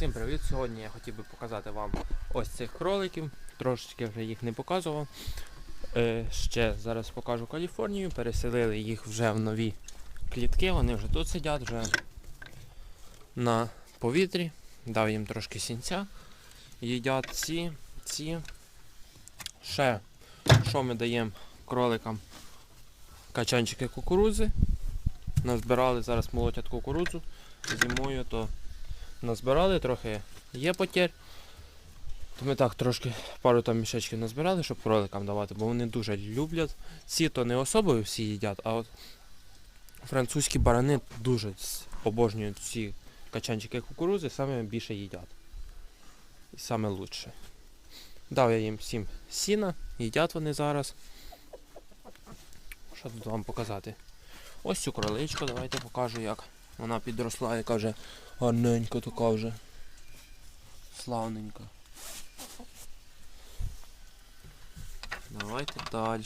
Всім привіт! Сьогодні я хотів би показати вам ось цих кроликів. Трошечки вже їх не показував. Е, ще зараз покажу Каліфорнію. Переселили їх вже в нові клітки. Вони вже тут сидять, вже на повітрі. Дав їм трошки сінця. Їдять ці, ці. Ще що ми даємо кроликам? Качанчики кукурудзи. Назбирали зараз молотять кукурудзу. Зимою то назбирали, трохи є потір. То ми так трошки пару там мішечків назбирали, щоб кроликам давати, бо вони дуже люблять. Ці то не особою всі їдять, а от французькі барани дуже обожнюють ці качанчики кукурузи, саме більше їдять. І саме лучше. Дав я їм всім сіна, їдять вони зараз. Що тут вам показати? Ось цю кроличку, давайте покажу як. Вона підросла, яка вже гарненька така вже. Славненька. Давайте далі.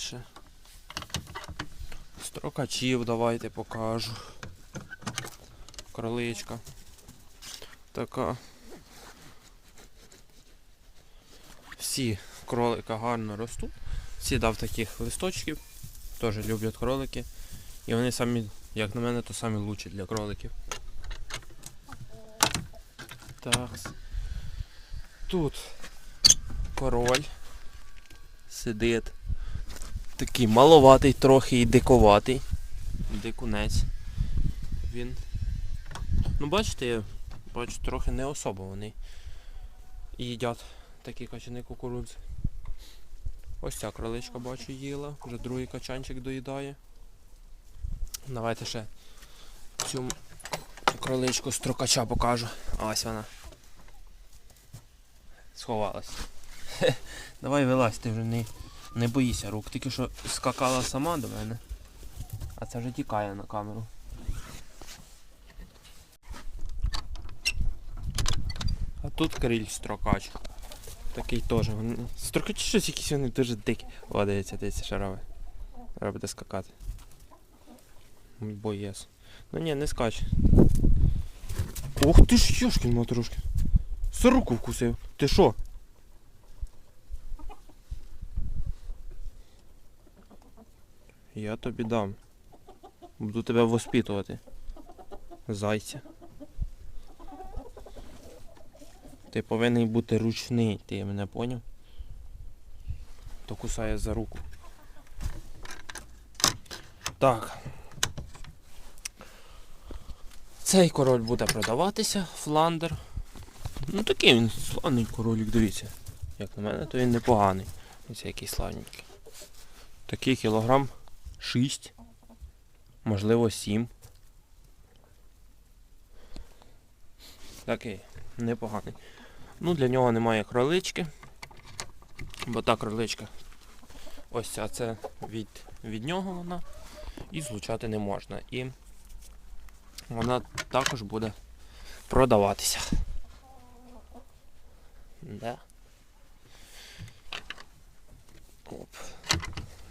Строкачів давайте покажу. Кроличка. Така. Всі кролика гарно ростуть. Всі дав таких листочків. Теж люблять кролики. І вони самі, як на мене, то самі лучші для кроликів. Так. Тут король сидить. Такий маловатий трохи і диковатий. Дикунець. Він. Ну бачите, я бачу трохи не особо вони їдять такі качани кукурудзи. Ось ця кроличка бачу їла, вже другий качанчик доїдає. Давайте ще цю кроличку строкача покажу. Ось вона. Сховалась. Давай вилазь, ти вже не, не боїся рук. Тільки що скакала сама до мене. А це вже тікає на камеру. А тут криль строкач. Такий теж. Строкачі щось якісь вони дуже дикі. О, дивіться, дивіться, робить. Треба буде скакати. Боєс. Ну ні, не скач. Ух ти ж йошкін матрошки. Сороку вкусив. Ти що? Я тобі дам. Буду тебе воспитувати. Зайця. Ти повинен бути ручний, ти мене поняв? То кусає за руку. Так. Цей король буде продаватися, фландер. Ну такий він славний королік, дивіться. Як на мене, то він непоганий. Ось який славненький. Такий кілограм 6, можливо 7. Такий, непоганий. Ну, для нього немає кролички. Бо та кроличка. Ось ця це від, від нього вона. І злучати не можна. І вона також буде продаватися. Да. Оп.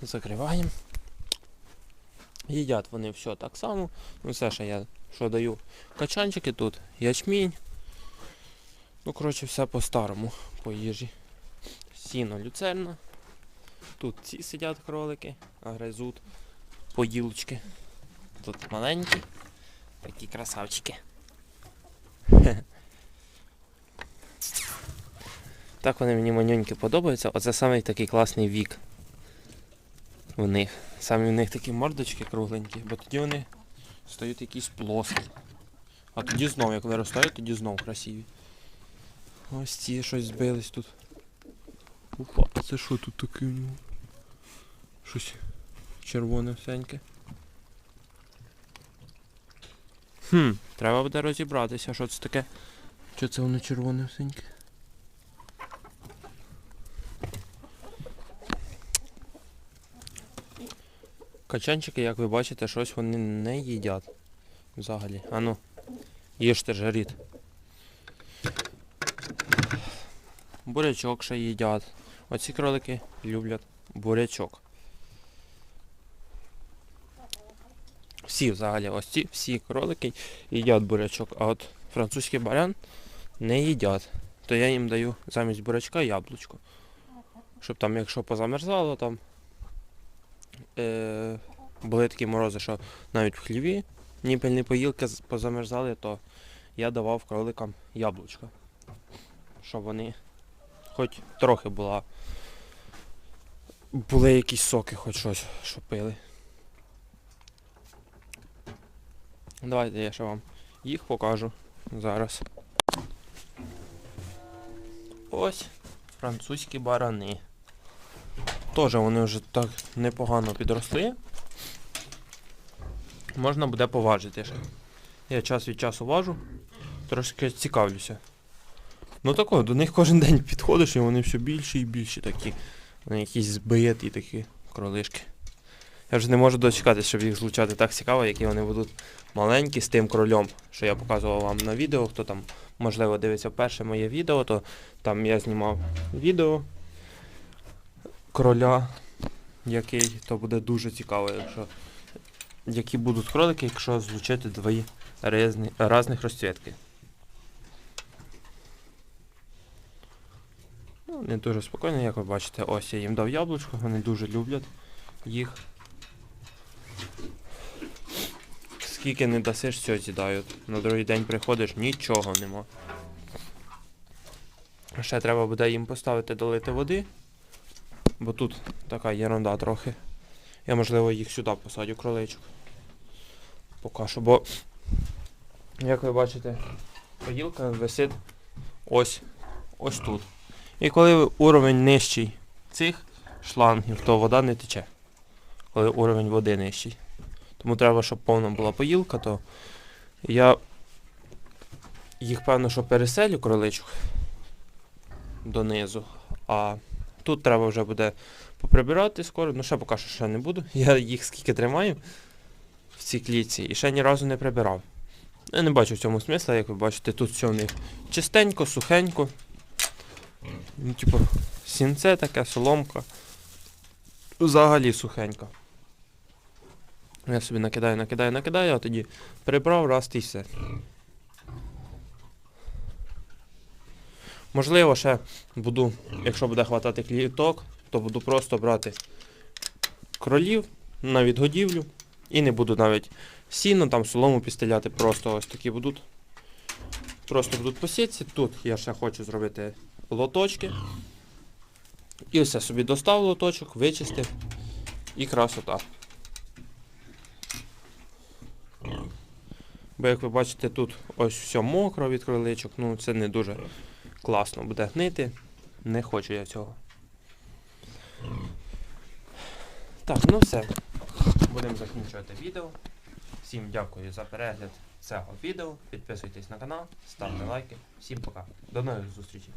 Закриваємо. Їдять вони все так само. Ну все ще я що даю. Качанчики тут, ячмінь. Ну, коротше, все по-старому по їжі. Сіно люцерна. Тут ці сидять кролики, а гризуть поїлочки. Тут маленькі. Такі красавчики. Так вони мені манюньки подобаються. Оце самий такий класний вік. У них. Самі в них такі мордочки кругленькі, бо тоді вони стають якісь плоскі. А тоді знов, як виростають, тоді знов красиві. Ось ці щось збились тут. Опа, це що тут таке у нього? Щось червоне всеньке. Хм, треба буде розібратися, що це таке. Що це воно червоне всеньке? Качанчики, як ви бачите, щось вони не їдять. Взагалі. Ану, їжте жаріт. Бурячок ще їдять. Оці кролики люблять бурячок. Всі взагалі, ось ці всі кролики їдять бурячок, а от французький барян не їдять, то я їм даю замість бурячка яблучко. Щоб там, якщо позамерзало, там е, були такі морози, що навіть в хліві ніпельні поїлки позамерзали, то я давав кроликам яблучко. Щоб вони хоч трохи була. Були якісь соки, хоч щось, що пили. Давайте я ще вам їх покажу зараз. Ось французькі барани. Теж вони вже так непогано підросли. Можна буде поважити ще. Я час від часу важу, трошки цікавлюся. Ну тако, до них кожен день підходиш і вони все більші і більші такі. Вони якісь збиті такі кролишки. Я вже не можу дочекатися, щоб їх злучати так цікаво, які вони будуть маленькі з тим кролем, що я показував вам на відео. Хто там, можливо, дивиться перше моє відео, то там я знімав відео кроля, який, то буде дуже цікаво, якщо які будуть кролики, якщо злучити дві різні, різних розцвітки. Ну, не дуже спокійно, як ви бачите, ось я їм дав яблучко, вони дуже люблять їх. Скільки не дасиш, все з'їдають. На другий день приходиш, нічого нема. Ще треба буде їм поставити долити води, бо тут така єрунда трохи. Я можливо їх сюди посадю кроличок. Поки що, бо, як ви бачите, поїлка висить ось, ось тут. І коли уровень нижчий цих шлангів, то вода не тече. Коли уровень води нижчий. Тому треба, щоб повна була поїлка, то я їх певно, що переселю кроличок донизу. А тут треба вже буде поприбирати скоро. Ну ще поки що ще не буду. Я їх скільки тримаю в цій клітці і ще ні разу не прибирав. Я не бачу в цьому смисла, як ви бачите, тут все в них чистенько, сухенько. Ну, типу, сінце таке, соломка. Взагалі сухенько. Я собі накидаю, накидаю, накидаю, а тоді прибрав раз і все. Можливо, ще буду, якщо буде хватати кліток, то буду просто брати кролів на відгодівлю і не буду навіть сіно, там солому підстеляти, просто ось такі будуть. Просто будуть по сітці. Тут я ще хочу зробити лоточки. І все, собі достав лоточок, вичистив і красота. Бо як ви бачите, тут ось все мокро від кроличок, ну це не дуже класно буде гнити. Не хочу я цього. Так, ну все. Будемо закінчувати відео. Всім дякую за перегляд цього відео. Підписуйтесь на канал, ставте лайки. Всім пока. До нових зустрічей.